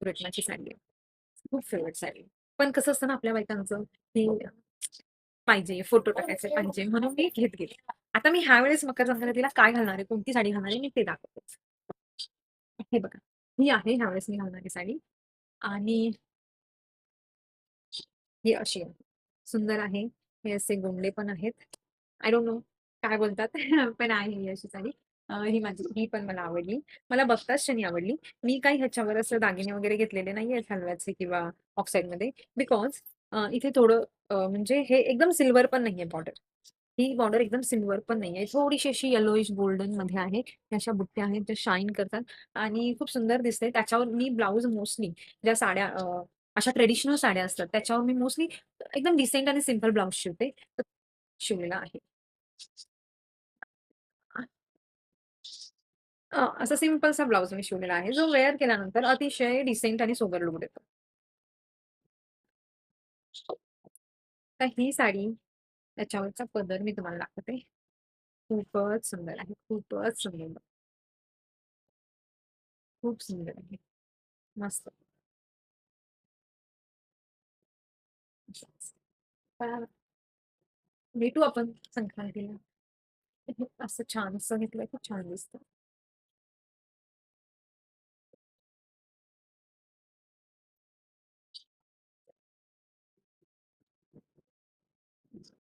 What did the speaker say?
रेटनाची साडी आहे. खूप फेवरेट साडी पण कसं असतं ना आपल्या बायकांचं, की पाहिजे, फोटो टाकायचे पाहिजे म्हणून मी घेत गेले. आता मी ह्यावेळेस मकर संक्रांतीला काय घालणार आहे, कोणती साडी घालणार आहे मी ते दाखवते. हे बघा, ही आहे ह्यावेळेस मी घालणारी साडी आणि ही अशी आहे. सुंदर आहे. हे असे गोंडले पण आहेत. आय डोंट नो काय बोलतात पण आहे ही अशी साडी. अ, ही माझी ही पण मला आवडली. मला बघताच क्षणी आवडली. मी काही ह्याच्यावर असं दागिने वगैरे घेतलेले नाहीयेत हलव्याचे किंवा ऑक्साइडमध्ये बिकॉज अ, इथे थोडं अ, म्हणजे हे एकदम सिल्व्हर पण नाहीये बॉर्डर. ही बॉर्डर एकदम सिल्व्हर पण नाहीये. थोडीशी अशी येलोइश गोल्डनमध्ये आहे. अशा बुट्ट्या आहेत ज्या शाईन करतात आणि खूप सुंदर दिसते. त्याच्यावर मी ब्लाउज मोस्टली ज्या साड्या अ, अशा ट्रेडिशनल साड्या असतात त्याच्यावर मी मोस्टली एकदम डिसेंट आणि सिंपल ब्लाउज शिवते. तर शिवलेला आहे. अ अ, असा सिंपलसा ब्लाउज मी शिवलेला आहे. जो वेअर केल्यानंतर अतिशय डिसेंट आणि सोबर लूक देतो. तर ही साडी, त्याच्यावरचा पदर मी तुम्हाला दाखवते. खूपच सुंदर आहे. खूपच सुंदर. खूप सुंदर आहे. मस्त. भेटू आपण संक्रांतीला. असं छानसं घेतलंय खूप छान दिसतं.